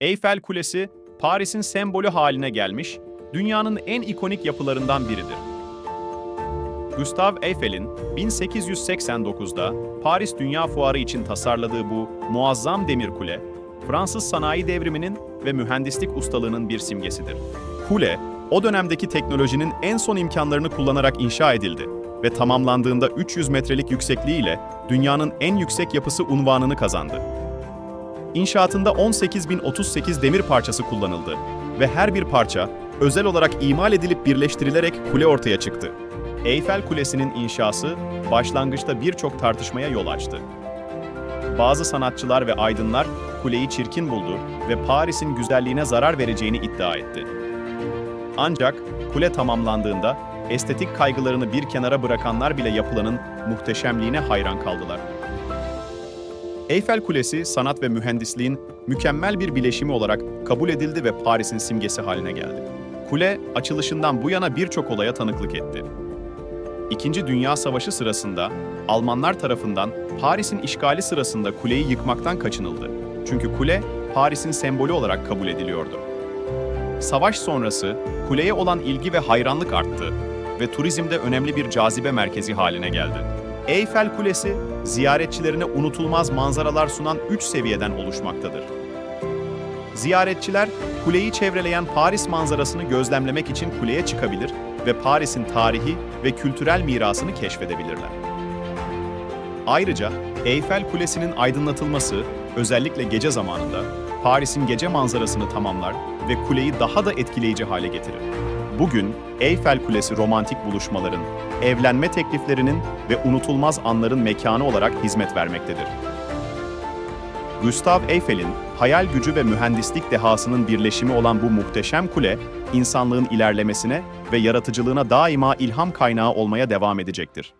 Eyfel Kulesi, Paris'in sembolü haline gelmiş, dünyanın en ikonik yapılarından biridir. Gustav Eyfel'in 1889'da Paris Dünya Fuarı için tasarladığı bu muazzam demir kule, Fransız sanayi devriminin ve mühendislik ustalığının bir simgesidir. Kule, o dönemdeki teknolojinin en son imkanlarını kullanarak inşa edildi ve tamamlandığında 300 metrelik yüksekliğiyle dünyanın en yüksek yapısı unvanını kazandı. İnşaatında 18.038 demir parçası kullanıldı ve her bir parça özel olarak imal edilip birleştirilerek kule ortaya çıktı. Eyfel Kulesi'nin inşası başlangıçta birçok tartışmaya yol açtı. Bazı sanatçılar ve aydınlar kuleyi çirkin buldu ve Paris'in güzelliğine zarar vereceğini iddia etti. Ancak kule tamamlandığında estetik kaygılarını bir kenara bırakanlar bile yapılanın muhteşemliğine hayran kaldılar. Eyfel Kulesi sanat ve mühendisliğin mükemmel bir bileşimi olarak kabul edildi ve Paris'in simgesi haline geldi. Kule açılışından bu yana birçok olaya tanıklık etti. İkinci Dünya Savaşı sırasında Almanlar tarafından Paris'in işgali sırasında kuleyi yıkmaktan kaçınıldı. Çünkü kule Paris'in sembolü olarak kabul ediliyordu. Savaş sonrası kuleye olan ilgi ve hayranlık arttı ve turizmde önemli bir cazibe merkezi haline geldi. Eyfel Kulesi, ziyaretçilerine unutulmaz manzaralar sunan üç seviyeden oluşmaktadır. Ziyaretçiler, kuleyi çevreleyen Paris manzarasını gözlemlemek için kuleye çıkabilir ve Paris'in tarihi ve kültürel mirasını keşfedebilirler. Ayrıca Eyfel Kulesi'nin aydınlatılması, özellikle gece zamanında, Paris'in gece manzarasını tamamlar ve kuleyi daha da etkileyici hale getirir. Bugün Eyfel Kulesi romantik buluşmaların, evlenme tekliflerinin ve unutulmaz anların mekanı olarak hizmet vermektedir. Gustav Eyfel'in hayal gücü ve mühendislik dehasının birleşimi olan bu muhteşem kule, insanlığın ilerlemesine ve yaratıcılığına daima ilham kaynağı olmaya devam edecektir.